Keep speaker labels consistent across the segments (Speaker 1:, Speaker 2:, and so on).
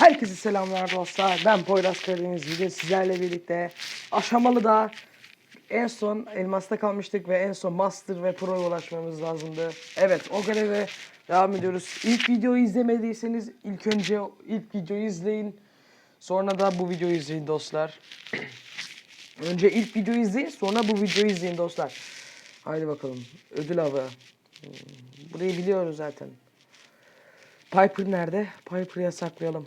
Speaker 1: Herkese selamlar dostlar. Ben Poyraz Karadeniz. Bugün sizlerle birlikte aşamalı da en son elmasta kalmıştık ve en son master ve pro'ya ulaşmamız lazımdı. Evet o göreve devam ediyoruz. İlk videoyu izlemediyseniz ilk önce ilk videoyu izleyin. Sonra da bu videoyu izleyin dostlar. önce ilk videoyu izleyin sonra bu videoyu izleyin dostlar. Haydi bakalım. Ödül avı. Hmm, Burayı biliyoruz zaten. Piper nerede? Piper'ı yasaklayalım.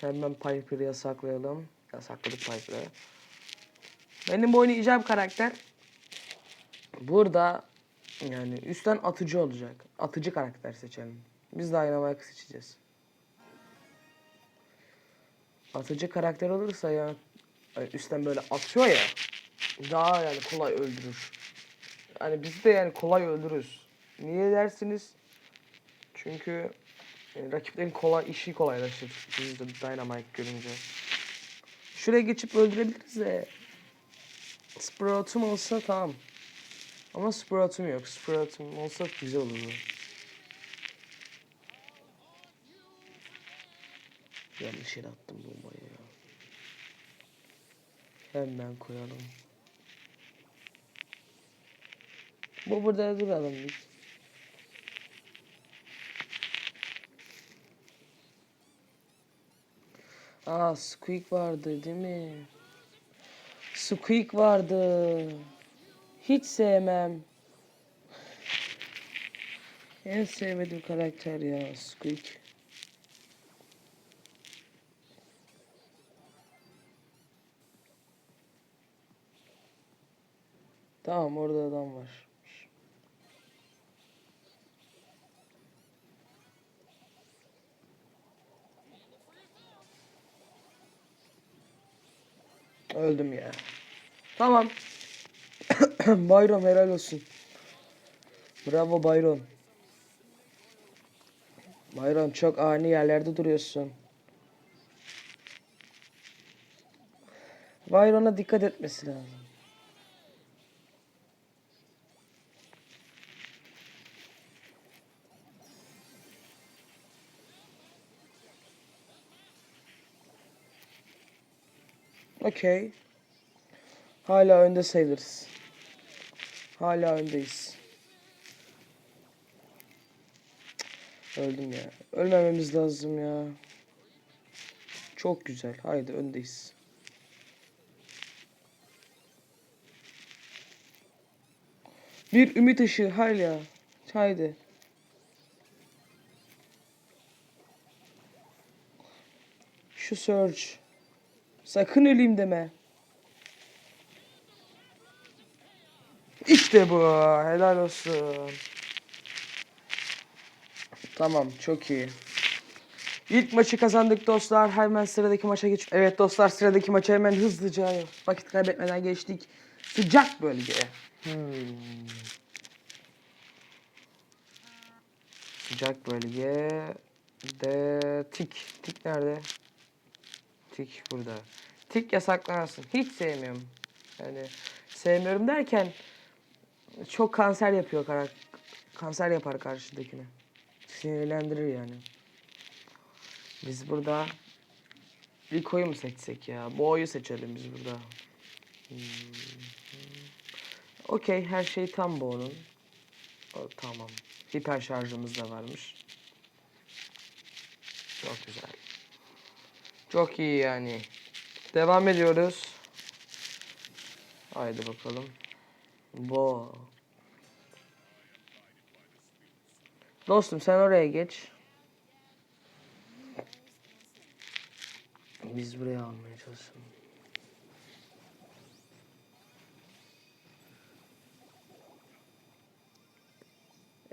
Speaker 1: Hemen Piper'ı yasaklayalım. Yasakladık Piper'ı. Benim bu oynayacağım karakter burada yani üstten atıcı olacak. Atıcı karakter seçelim. Biz de Dynamite seçeceğiz. Atıcı karakter olursa ya üstten böyle atıyor ya daha yani kolay öldürür. Yani biz de yani kolay öldürürüz. Niye dersiniz? Çünkü yani rakiplerin kolay işi kolaylaşır. Biz de Dynamite görünce. Şuraya geçip öldürebiliriz de. Sproutum olsa tamam. Ama Sproutum yok. Sproutum olsa güzel olurdu. Yanlış yere attım bombayı ya. Hemen koyalım. Bu burada duralım biz. Aa Squeak vardı değil mi? Squeak vardı. Hiç sevmem. En sevmediğim karakter ya Squeak. Tamam orada adam var. Öldüm ya. Tamam. Bayron helal olsun. Bravo Bayron. Bayron çok ani yerlerde duruyorsun. Bayron'a dikkat etmesi lazım. Okey. Hala önde sayılırız. Hala öndeyiz. Öldüm ya. Ölmememiz lazım ya. Çok güzel. Haydi öndeyiz. Bir ümit ışığı hala. Haydi. Şu Surge. Sakın öleyim deme. İşte bu. Helal olsun. Tamam çok iyi. İlk maçı kazandık dostlar. Hemen sıradaki maça geç. Evet dostlar sıradaki maça hemen hızlıca vakit kaybetmeden geçtik. Sıcak bölge. Hmm. Sıcak bölge. De tik. Tik nerede? Tik burada. Tik yasaklansın. Hiç sevmiyorum. Yani sevmiyorum derken çok kanser yapıyor karak kanser yapar karşıdakine. Sinirlendirir yani. Biz burada Rico'yu mu seçsek ya? Boğa'yı seçelim biz burada. Hmm. Okey her şey tam Boğa'nın. O, tamam. Hiper şarjımız da varmış. Çok güzel. Çok iyi yani. Devam ediyoruz. Haydi bakalım. Bo. Dostum sen oraya geç. Biz buraya almaya çalışalım.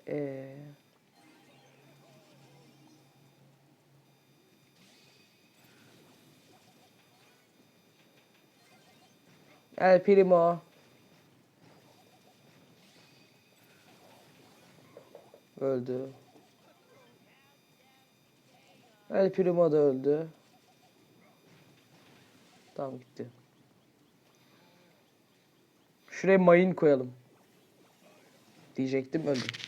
Speaker 1: Ee, El Primo. Öldü. El Primo da öldü. Tamam gitti. Şuraya mayın koyalım. Diyecektim öldüm.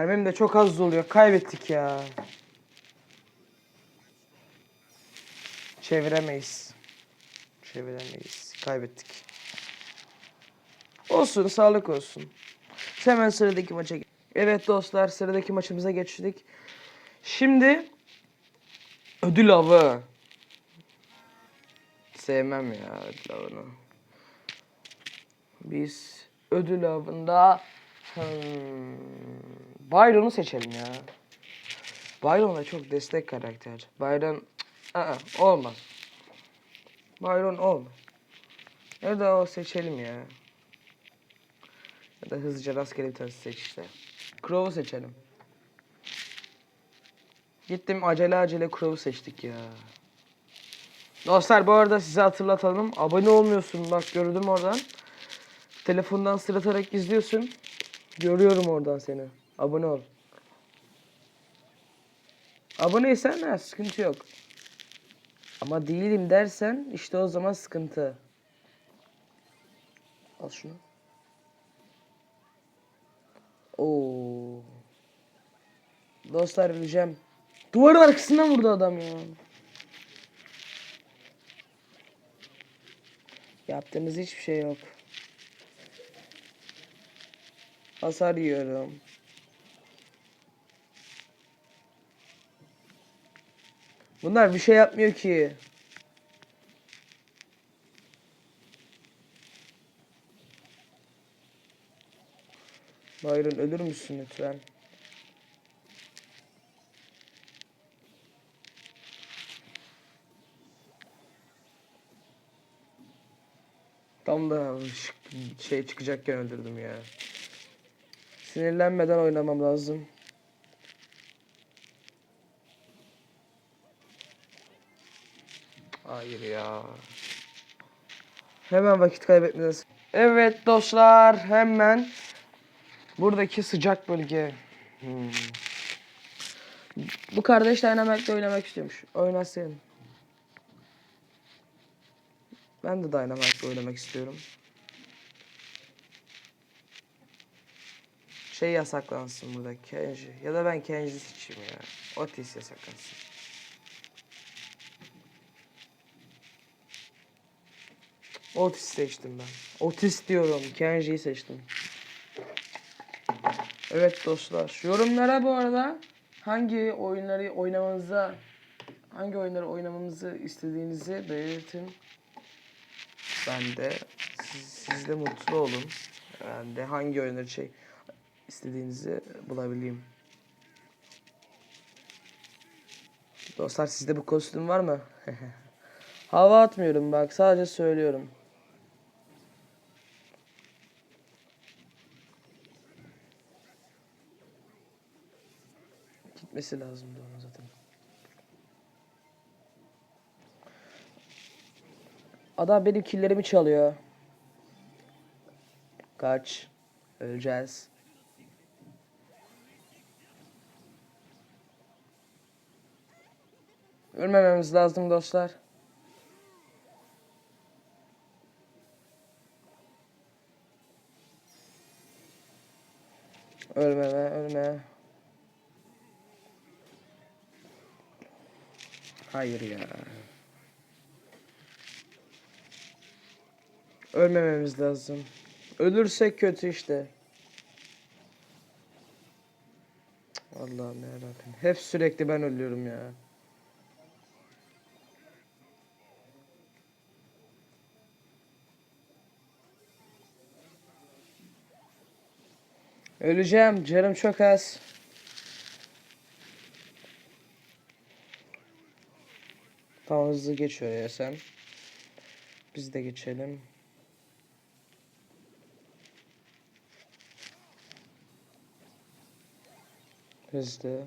Speaker 1: Mermim de çok az oluyor. Kaybettik ya. Çeviremeyiz. Çeviremeyiz. Kaybettik. Olsun, sağlık olsun. Hemen sıradaki maça Evet dostlar, sıradaki maçımıza geçtik. Şimdi ödül avı. Sevmem ya ödül avını. Biz ödül avında hmm, Byron'u seçelim ya. Byron da çok destek karakter. Byron aa, olmaz. Byron olmaz. Ya da o seçelim ya. Ya da hızlıca rastgele bir tanesi seç işte. Crow'u seçelim. Gittim acele acele Crow'u seçtik ya. Dostlar bu arada size hatırlatalım. Abone olmuyorsun bak gördüm oradan. Telefondan sıratarak izliyorsun. Görüyorum oradan seni. Abone ol. Aboneysen ha sıkıntı yok. Ama değilim dersen işte o zaman sıkıntı. Al şunu. Oo. Dostlar öleceğim. Duvarın arkasından vurdu adam ya. Yaptığımız hiçbir şey yok. Hasar yiyorum. Bunlar bir şey yapmıyor ki. Byron ölür müsün lütfen? Tam da şey çıkacakken öldürdüm ya. Sinirlenmeden oynamam lazım. Hayır ya. Hemen vakit kaybetmeden. Evet dostlar hemen buradaki sıcak bölge. Hmm. Bu kardeş Dynamite'de oynamak istiyormuş. Oynasın. Ben de Dynamite'de oynamak istiyorum. Şey yasaklansın burada Kenji. Ya da ben Kenji seçeyim ya. Otis yasaklansın. Otis seçtim ben. Otis diyorum. Kenji'yi seçtim. Evet dostlar. Yorumlara bu arada hangi oyunları oynamanıza hangi oyunları oynamamızı istediğinizi belirtin. Ben de siz, siz de mutlu olun. Ben de hangi oyunları şey istediğinizi bulabileyim. Dostlar sizde bu kostüm var mı? Hava atmıyorum bak sadece söylüyorum. Gitmesi lazımdı onun zaten. Adam benim killerimi çalıyor. Kaç. Öleceğiz. Ölmememiz lazım dostlar. Ölmeme, ölme. Hayır ya. Ölmememiz lazım. Ölürsek kötü işte. Allah'ım yarabbim. Hep sürekli ben ölüyorum ya. Öleceğim. Canım çok az. Tamam hızlı geçiyor ya sen. Biz de geçelim. Hızlı.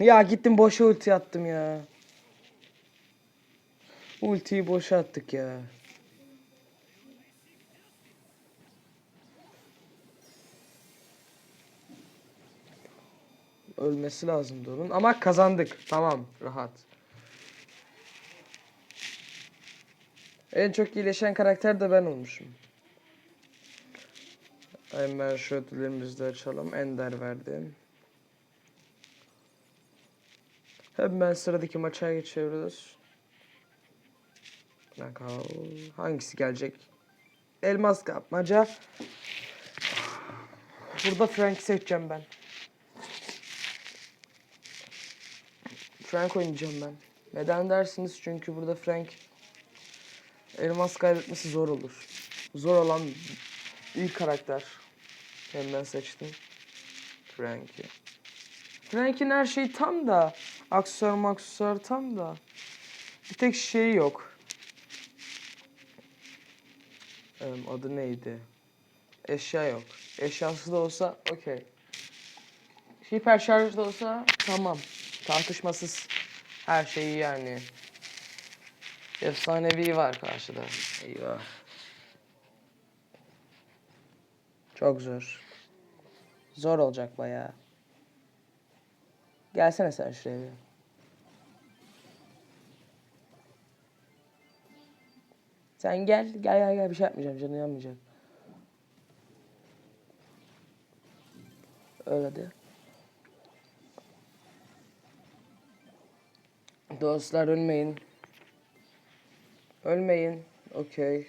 Speaker 1: Ya gittim boşa ulti attım ya. Ultiyi boşa attık ya. Ölmesi lazımdı onun ama kazandık. Tamam rahat. En çok iyileşen karakter de ben olmuşum. Hemen şu ödüllerimizi de açalım. Ender verdim. Hemen sıradaki maça geçiyoruz. Hangisi gelecek? Elmas kapmaca. Burada Frank'i seçeceğim ben. Frank oynayacağım ben. Neden dersiniz? Çünkü burada Frank elmas kaybetmesi zor olur. Zor olan ilk karakter. Hem ben seçtim. Frank'i. Frank'in her şeyi tam da. Aksesuar maksesuar tam da. Bir tek şeyi yok. Adı neydi? Eşya yok. Eşyası da olsa okey. Hiper şarj da olsa tamam. Tartışmasız her şeyi yani. Efsanevi var karşıda. Eyvah. Çok zor. Zor olacak bayağı. Gelsene sen şuraya bir. Sen gel, gel gel gel bir şey yapmayacağım, canın yanmayacak. Öyle de. Dostlar ölmeyin. Ölmeyin. Okey.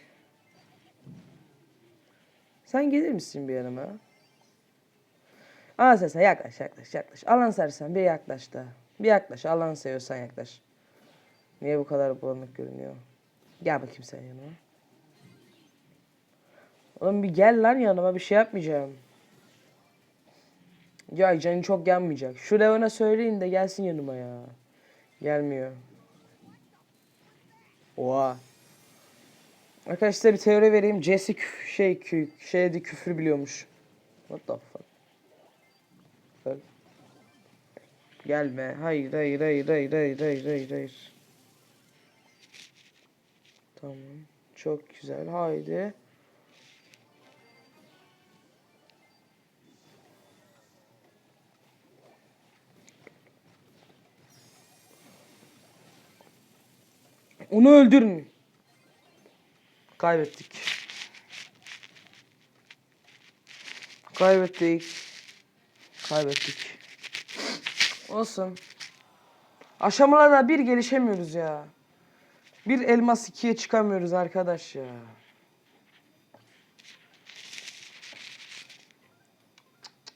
Speaker 1: Sen gelir misin bir yanıma? Alan sen yaklaş yaklaş yaklaş. Alan sersen bir yaklaş da. Bir yaklaş. Alan seviyorsan yaklaş. Niye bu kadar bulanık görünüyor? Gel bakayım sen yanıma. Oğlum bir gel lan yanıma bir şey yapmayacağım. Ya canı çok yanmayacak. Şu Leon'a söyleyin de gelsin yanıma ya. Gelmiyor. Oha. Arkadaşlar bir teori vereyim. Jesse küf şey kü şeydi küfür biliyormuş. What the fuck? Gelme. Hayır hayır hayır hayır hayır hayır hayır hayır. Tamam. Çok güzel. Haydi. Onu öldürün. Kaybettik. Kaybettik. Kaybettik. Olsun. Aşamalarda bir gelişemiyoruz ya. Bir elmas ikiye çıkamıyoruz arkadaş ya.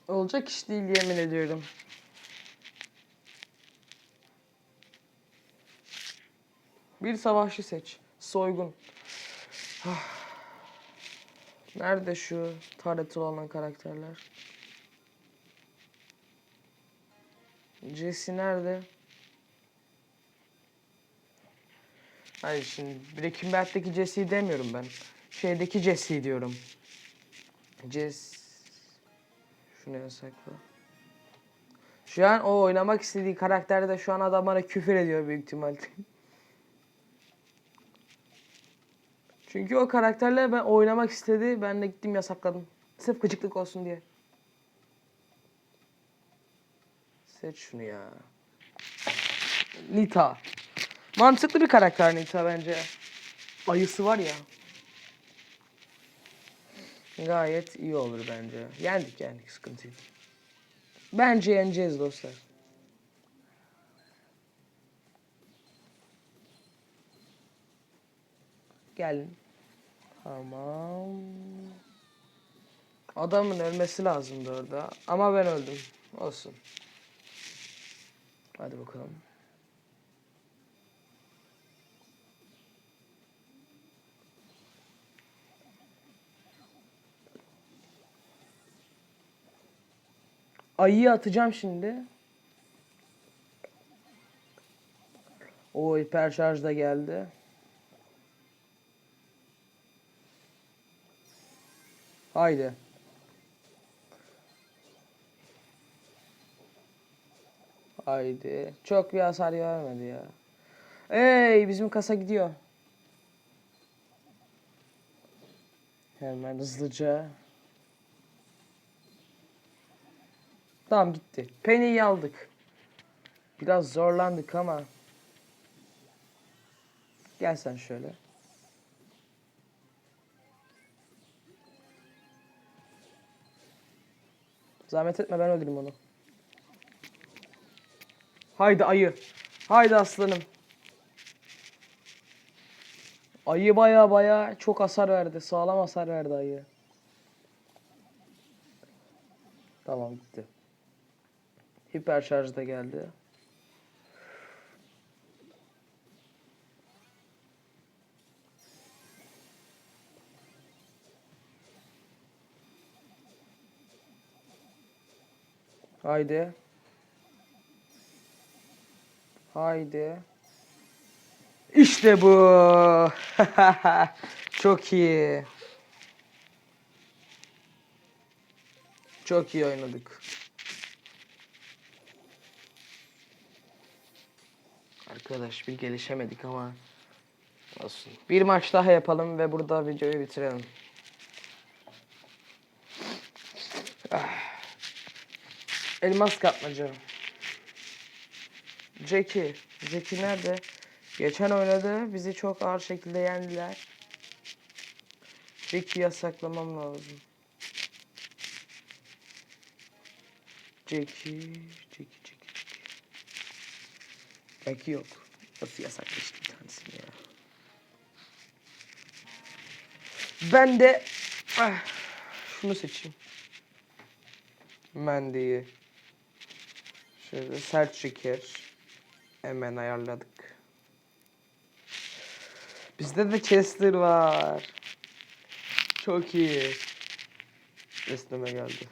Speaker 1: Olacak iş değil yemin ediyorum. Bir savaşçı seç. Soygun. Ah. Nerede şu taret olan karakterler? Jesse nerede? Hayır şimdi Breaking Bad'deki Jesse'yi demiyorum ben. Şeydeki Jesse'yi diyorum. Jess... Şunu yasakla. Şu an o oynamak istediği karakterde şu an adam küfür ediyor büyük ihtimal. Çünkü o karakterle ben oynamak istedi. Ben de gittim yasakladım. Sırf gıcıklık olsun diye. Seç şunu ya. Nita. Mantıklı bir karakter Nita bence. Ayısı var ya. Gayet iyi olur bence. Yendik yendik sıkıntı yok. Bence yeneceğiz dostlar. Gelin. Tamam. Adamın ölmesi lazımdı orada. Ama ben öldüm. Olsun. Hadi bakalım. Ayıyı atacağım şimdi. O hiper şarj da geldi. Haydi. Haydi. Çok bir hasar vermedi ya. Ey bizim kasa gidiyor. Hemen hızlıca. Tamam gitti. Penny'yi aldık. Biraz zorlandık ama. Gel sen şöyle. Zahmet etme ben öldüreyim onu. Haydi ayı. Haydi aslanım. Ayı baya baya çok hasar verdi. Sağlam hasar verdi ayı. Tamam gitti. Hiper şarj da geldi. Haydi. Haydi. İşte bu. Çok iyi. Çok iyi oynadık. Arkadaş bir gelişemedik ama olsun. Bir maç daha yapalım ve burada videoyu bitirelim. Ah. Elmas kapmaca. Jackie. Jackie nerede? Geçen oynadı. Bizi çok ağır şekilde yendiler. Jackie'yi yasaklamam lazım. Jackie, Jackie, Jackie, Jackie. Jackie yok. Nasıl yasaklaştı bir tanesini ya. Ben de ah, şunu seçeyim. Mendy'yi. Şöyle sert şeker. Hemen ayarladık. Bizde de Chester var. Çok iyi. Üstüme geldi.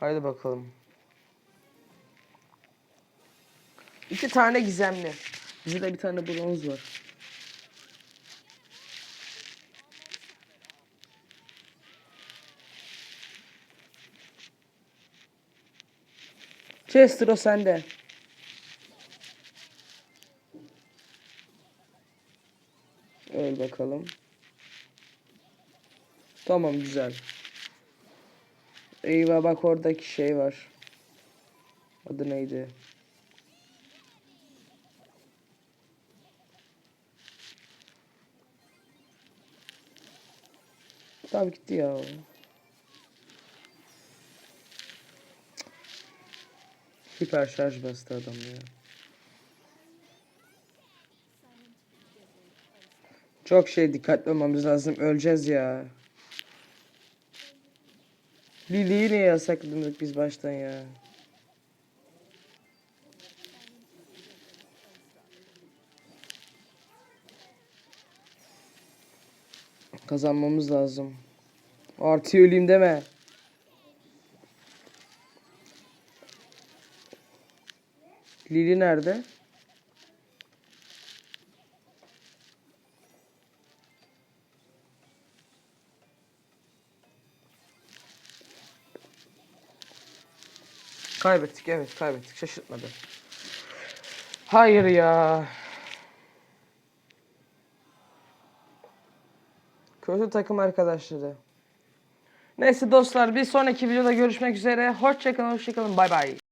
Speaker 1: Haydi bakalım. İki tane gizemli. Bizde de bir tane bronz var. Chester o sende. Öl bakalım. Tamam güzel. Eyvah bak oradaki şey var. Adı neydi? Tamam gitti ya. Hiper şarj bastı adam ya. Çok şey dikkatli olmamız lazım. Öleceğiz ya. Lili'yi niye yasakladık biz baştan ya? Kazanmamız lazım. Artı öleyim deme. Lili nerede? Kaybettik evet kaybettik şaşırtmadı. Hayır ya. Kötü takım arkadaşları. Neyse dostlar bir sonraki videoda görüşmek üzere. Hoşçakalın hoşçakalın bay bay.